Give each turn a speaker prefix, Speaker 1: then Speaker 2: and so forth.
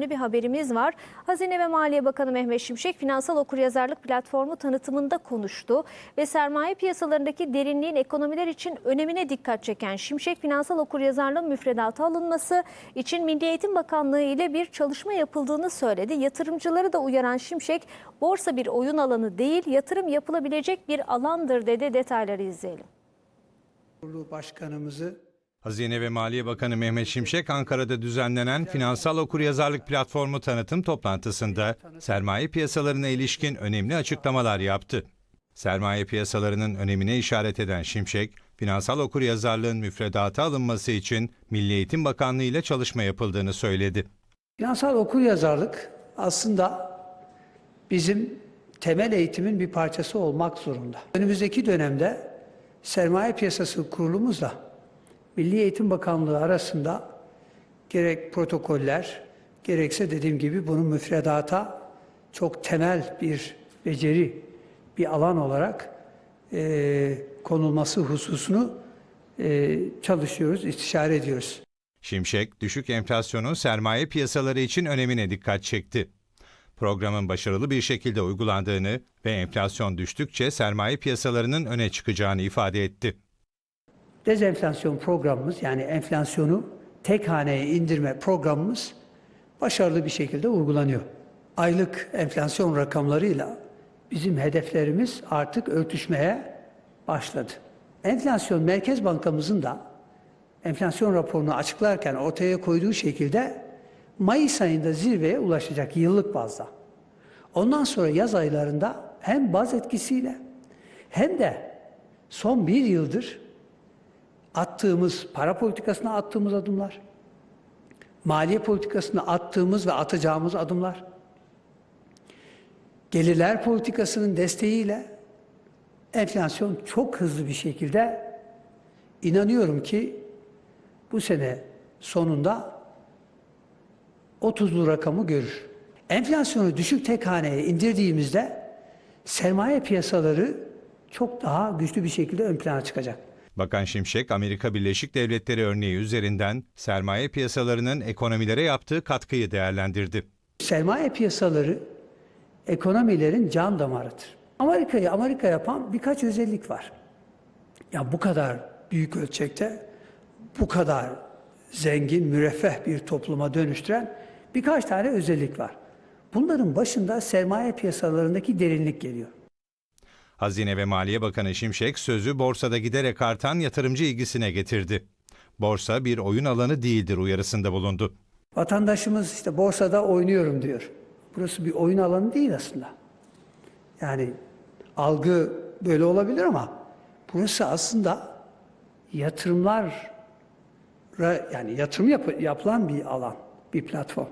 Speaker 1: önemli bir haberimiz var. Hazine ve Maliye Bakanı Mehmet Şimşek finansal okuryazarlık platformu tanıtımında konuştu ve sermaye piyasalarındaki derinliğin ekonomiler için önemine dikkat çeken Şimşek finansal okuryazarlığın müfredata alınması için Milli Eğitim Bakanlığı ile bir çalışma yapıldığını söyledi. Yatırımcıları da uyaran Şimşek borsa bir oyun alanı değil yatırım yapılabilecek bir alandır dedi. Detayları izleyelim.
Speaker 2: Başkanımızı
Speaker 3: Hazine ve Maliye Bakanı Mehmet Şimşek Ankara'da düzenlenen Finansal Okuryazarlık Platformu tanıtım toplantısında sermaye piyasalarına ilişkin önemli açıklamalar yaptı. Sermaye piyasalarının önemine işaret eden Şimşek, finansal okuryazarlığın müfredata alınması için Milli Eğitim Bakanlığı ile çalışma yapıldığını söyledi.
Speaker 2: finansal okuryazarlık aslında bizim temel eğitimin bir parçası olmak zorunda. Önümüzdeki dönemde sermaye piyasası kurulumuzla Milli Eğitim Bakanlığı arasında gerek protokoller gerekse dediğim gibi bunun müfredata çok temel bir beceri, bir alan olarak eee, konulması hususunu eee, çalışıyoruz, istişare ediyoruz.
Speaker 3: Şimşek, düşük enflasyonun sermaye piyasaları için önemine dikkat çekti. Programın başarılı bir şekilde uygulandığını ve enflasyon düştükçe sermaye piyasalarının öne çıkacağını ifade etti.
Speaker 2: Dezenflasyon programımız yani enflasyonu tek haneye indirme programımız başarılı bir şekilde uygulanıyor. Aylık enflasyon rakamlarıyla bizim hedeflerimiz artık örtüşmeye başladı. Enflasyon Merkez Bankamızın da enflasyon raporunu açıklarken ortaya koyduğu şekilde Mayıs ayında zirveye ulaşacak yıllık bazda. Ondan sonra yaz aylarında hem baz etkisiyle hem de son bir yıldır attığımız, para politikasına attığımız adımlar, maliye politikasına attığımız ve atacağımız adımlar, gelirler politikasının desteğiyle enflasyon çok hızlı bir şekilde inanıyorum ki bu sene sonunda 30'lu rakamı görür. Enflasyonu düşük tek haneye indirdiğimizde sermaye piyasaları çok daha güçlü bir şekilde ön plana çıkacak.
Speaker 3: Bakan Şimşek, Amerika Birleşik Devletleri örneği üzerinden sermaye piyasalarının ekonomilere yaptığı katkıyı değerlendirdi.
Speaker 2: Sermaye piyasaları ekonomilerin can damarıdır. Amerika'yı Amerika yapan birkaç özellik var. Ya bu kadar büyük ölçekte, bu kadar zengin, müreffeh bir topluma dönüştüren birkaç tane özellik var. Bunların başında sermaye piyasalarındaki derinlik geliyor.
Speaker 3: Hazine ve Maliye Bakanı Şimşek sözü borsada giderek artan yatırımcı ilgisine getirdi. Borsa bir oyun alanı değildir uyarısında bulundu.
Speaker 2: Vatandaşımız işte borsada oynuyorum diyor. Burası bir oyun alanı değil aslında. Yani algı böyle olabilir ama burası aslında yatırımlar yani yatırım yap- yapılan bir alan, bir platform.